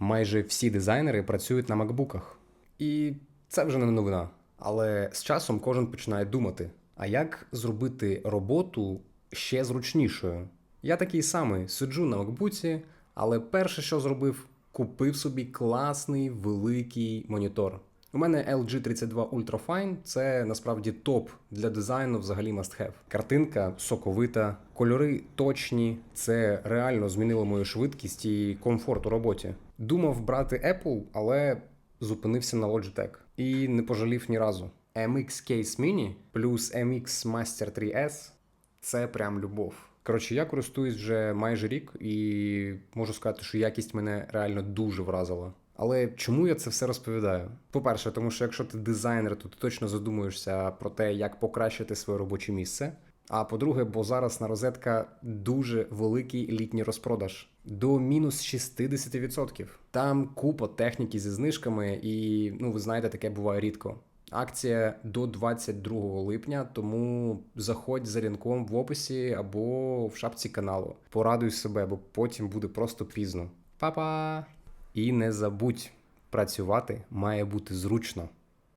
майже всі дизайнери працюють на макбуках. І це вже не новина. Але з часом кожен починає думати: а як зробити роботу ще зручнішою? Я такий самий сиджу на макбуці, але перше, що зробив, купив собі класний великий монітор. У мене LG 32 Ultrafine – це насправді топ для дизайну, взагалі must have. Картинка соковита, кольори точні. Це реально змінило мою швидкість і комфорт у роботі. Думав брати Apple, але зупинився на Logitech і не пожалів ні разу. MX Case Mini плюс MX Master 3S це прям любов. Коротше, я користуюсь вже майже рік і можу сказати, що якість мене реально дуже вразила. Але чому я це все розповідаю? По-перше, тому що якщо ти дизайнер, то ти точно задумуєшся про те, як покращити своє робоче місце. А по-друге, бо зараз на розетка дуже великий літній розпродаж до мінус 60%. Там купа техніки зі знижками, і ну ви знаєте, таке буває рідко. Акція до 22 липня, тому заходь за лінком в описі або в шапці каналу. Порадуй себе, бо потім буде просто пізно. Па-па! І не забудь, працювати має бути зручно.